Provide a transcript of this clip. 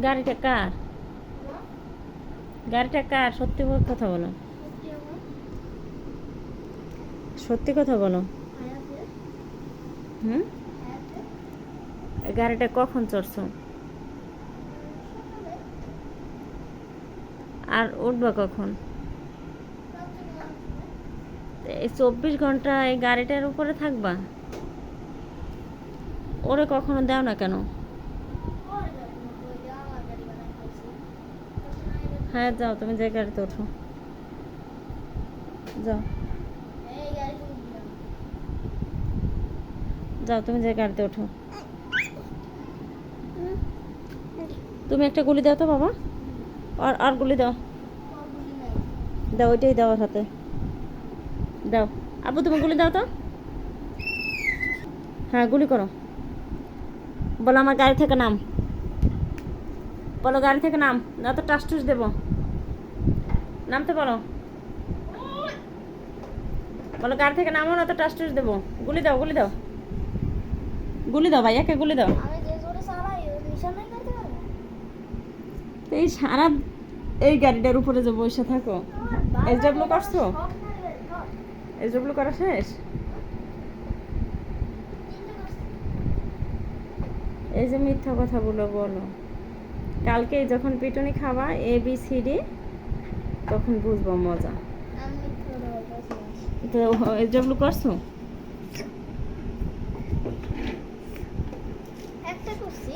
গাড়িটা কার? গাড়িটা কার? সত্যি কথা বলো। সত্যি কথা বলো। হুম? গাড়িটা কখন চড়ছো? আর উঠবা কখন? এই চব্বিশ ঘণ্টা এই গাড়িটার উপরে থাকবা? ওরে কখনো দাও না কেন? হ্যাঁ যাও, তুমি যে গাড়িতে ওঠো। যাও। যাও, তুমি যে গাড়িতে ওঠো। তুমি একটা গুলি দাও তো, বাবা। আর আর গুলি দাও। দাও, ওইটাই দাও হাতে। দাও। আবু তুমি গুলি দাও তো। হ্যাঁ গুলি করো। বলো আমার গাড়ি থেকে নাম। বলো গাড়ি থেকে নাম না তো টাস টুস দেবো। নামতে বলো। বলো গাড়ি থেকে নামো না তো টাস টুস দেবো। গুলি দাও গুলি দাও। গুলি দাও ভাইয়াকে গুলি দাও। এই সারা এই গাড়িটার উপরে যে বসে থাকো। এস ডাব্লিউ করছ? এস ডাব্লিউ করা শেষ? এই যে মিথ্যা কথা বলো বলো। কালকে যখন পিটুনি খাওয়া এ বি সি ডি তখন বুঝব মজা। তো এগুলো করছ? একটা করছি।